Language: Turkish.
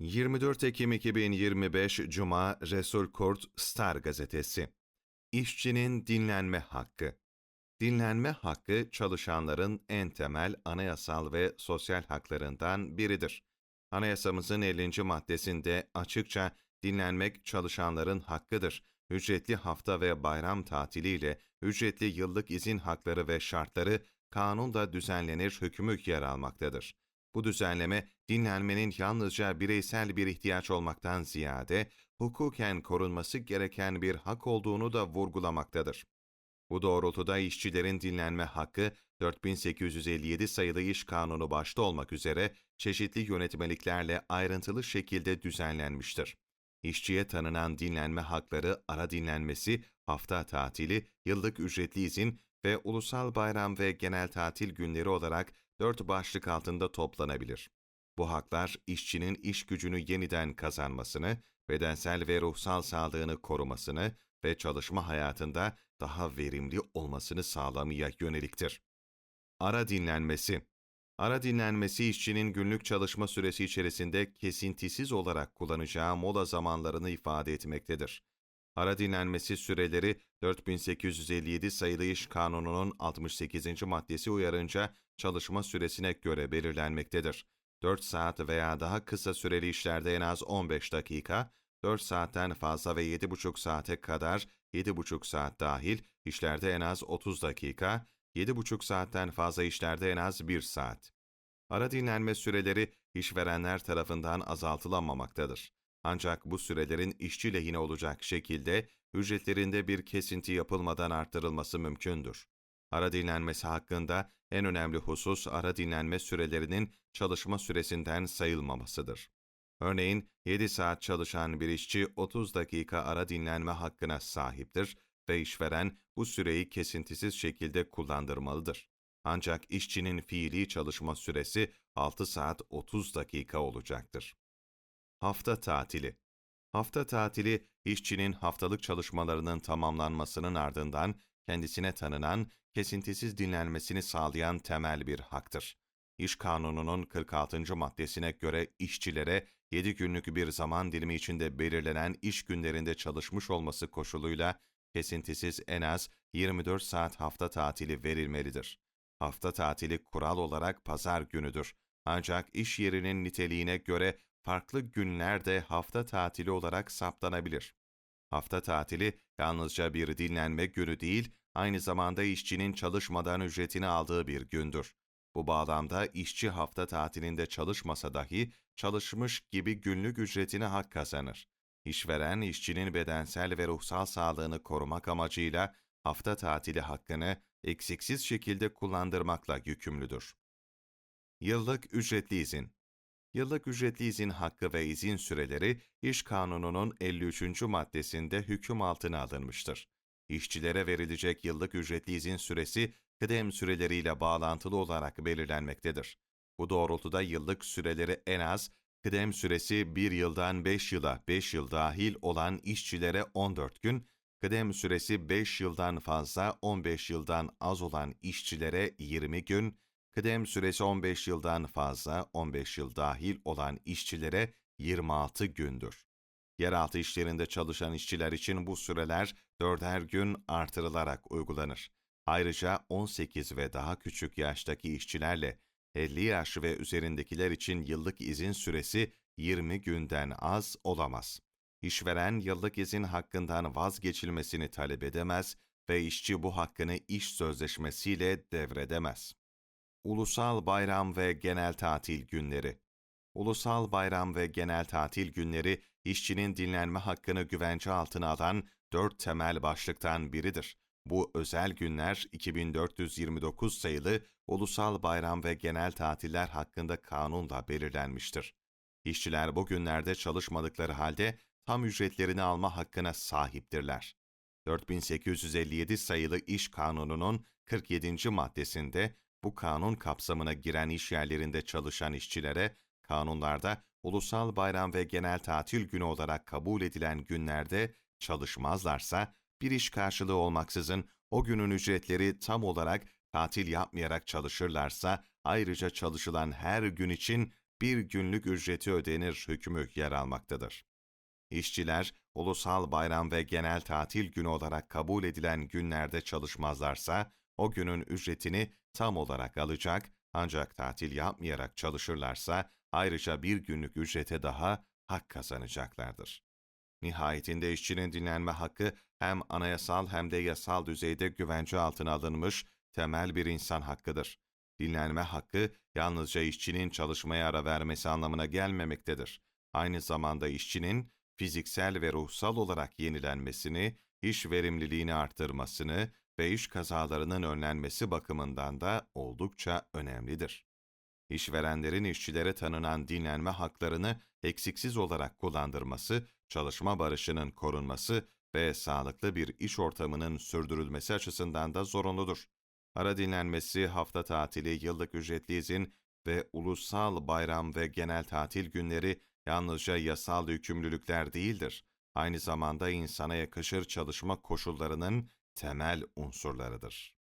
24 Ekim 2025 Cuma Resul Kurt Star Gazetesi İşçinin dinlenme hakkı Dinlenme hakkı çalışanların en temel anayasal ve sosyal haklarından biridir. Anayasamızın 50. maddesinde açıkça dinlenmek çalışanların hakkıdır. Ücretli hafta ve bayram tatiliyle ücretli yıllık izin hakları ve şartları kanunla düzenlenir hükmü yer almaktadır. Bu düzenleme, dinlenmenin yalnızca bireysel bir ihtiyaç olmaktan ziyade, hukuken korunması gereken bir hak olduğunu da vurgulamaktadır. Bu doğrultuda işçilerin dinlenme hakkı, 4857 sayılı iş kanunu başta olmak üzere çeşitli yönetmeliklerle ayrıntılı şekilde düzenlenmiştir. İşçiye tanınan dinlenme hakları ara dinlenmesi, hafta tatili, yıllık ücretli izin ve ulusal bayram ve genel tatil günleri olarak dört başlık altında toplanabilir. Bu haklar işçinin iş gücünü yeniden kazanmasını, bedensel ve ruhsal sağlığını korumasını ve çalışma hayatında daha verimli olmasını sağlamaya yöneliktir. Ara dinlenmesi Ara dinlenmesi işçinin günlük çalışma süresi içerisinde kesintisiz olarak kullanacağı mola zamanlarını ifade etmektedir. Ara dinlenmesi süreleri 4857 sayılı iş kanununun 68. maddesi uyarınca çalışma süresine göre belirlenmektedir. 4 saat veya daha kısa süreli işlerde en az 15 dakika, 4 saatten fazla ve 7,5 saate kadar 7,5 saat dahil işlerde en az 30 dakika, 7,5 saatten fazla işlerde en az 1 saat. Ara dinlenme süreleri işverenler tarafından azaltılamamaktadır. Ancak bu sürelerin işçi lehine olacak şekilde ücretlerinde bir kesinti yapılmadan arttırılması mümkündür. Ara dinlenmesi hakkında en önemli husus ara dinlenme sürelerinin çalışma süresinden sayılmamasıdır. Örneğin 7 saat çalışan bir işçi 30 dakika ara dinlenme hakkına sahiptir ve işveren bu süreyi kesintisiz şekilde kullandırmalıdır. Ancak işçinin fiili çalışma süresi 6 saat 30 dakika olacaktır. Hafta tatili Hafta tatili, işçinin haftalık çalışmalarının tamamlanmasının ardından kendisine tanınan, kesintisiz dinlenmesini sağlayan temel bir haktır. İş Kanunu'nun 46. maddesine göre işçilere 7 günlük bir zaman dilimi içinde belirlenen iş günlerinde çalışmış olması koşuluyla kesintisiz en az 24 saat hafta tatili verilmelidir. Hafta tatili kural olarak pazar günüdür. Ancak iş yerinin niteliğine göre farklı günlerde hafta tatili olarak saptanabilir. Hafta tatili yalnızca bir dinlenme günü değil, aynı zamanda işçinin çalışmadan ücretini aldığı bir gündür. Bu bağlamda işçi hafta tatilinde çalışmasa dahi çalışmış gibi günlük ücretine hak kazanır. İşveren, işçinin bedensel ve ruhsal sağlığını korumak amacıyla hafta tatili hakkını eksiksiz şekilde kullandırmakla yükümlüdür. Yıllık ücretli izin Yıllık ücretli izin hakkı ve izin süreleri İş Kanunu'nun 53. maddesinde hüküm altına alınmıştır. İşçilere verilecek yıllık ücretli izin süresi kıdem süreleriyle bağlantılı olarak belirlenmektedir. Bu doğrultuda yıllık süreleri en az kıdem süresi 1 yıldan 5 yıla 5 yıl dahil olan işçilere 14 gün, kıdem süresi 5 yıldan fazla 15 yıldan az olan işçilere 20 gün, kıdem süresi 15 yıldan fazla 15 yıl dahil olan işçilere 26 gündür. Yeraltı işlerinde çalışan işçiler için bu süreler dörder gün artırılarak uygulanır. Ayrıca 18 ve daha küçük yaştaki işçilerle 50 yaş ve üzerindekiler için yıllık izin süresi 20 günden az olamaz. İşveren yıllık izin hakkından vazgeçilmesini talep edemez ve işçi bu hakkını iş sözleşmesiyle devredemez. Ulusal Bayram ve Genel Tatil Günleri Ulusal bayram ve genel tatil günleri işçinin dinlenme hakkını güvence altına alan dört temel başlıktan biridir. Bu özel günler 2429 sayılı ulusal bayram ve genel tatiller hakkında kanunla belirlenmiştir. İşçiler bu günlerde çalışmadıkları halde tam ücretlerini alma hakkına sahiptirler. 4857 sayılı İş Kanunu'nun 47. maddesinde bu kanun kapsamına giren iş yerlerinde çalışan işçilere kanunlarda ulusal bayram ve genel tatil günü olarak kabul edilen günlerde çalışmazlarsa bir iş karşılığı olmaksızın o günün ücretleri tam olarak tatil yapmayarak çalışırlarsa ayrıca çalışılan her gün için bir günlük ücreti ödenir hükmü yer almaktadır. İşçiler, ulusal bayram ve genel tatil günü olarak kabul edilen günlerde çalışmazlarsa, o günün ücretini tam olarak alacak, ancak tatil yapmayarak çalışırlarsa, ayrıca bir günlük ücrete daha hak kazanacaklardır. Nihayetinde işçinin dinlenme hakkı hem anayasal hem de yasal düzeyde güvence altına alınmış temel bir insan hakkıdır. Dinlenme hakkı yalnızca işçinin çalışmaya ara vermesi anlamına gelmemektedir. Aynı zamanda işçinin fiziksel ve ruhsal olarak yenilenmesini, iş verimliliğini arttırmasını ve iş kazalarının önlenmesi bakımından da oldukça önemlidir. İşverenlerin işçilere tanınan dinlenme haklarını eksiksiz olarak kullandırması, çalışma barışının korunması ve sağlıklı bir iş ortamının sürdürülmesi açısından da zorunludur. Ara dinlenmesi, hafta tatili, yıllık ücretli izin ve ulusal bayram ve genel tatil günleri yalnızca yasal yükümlülükler değildir. Aynı zamanda insana yakışır çalışma koşullarının temel unsurlarıdır.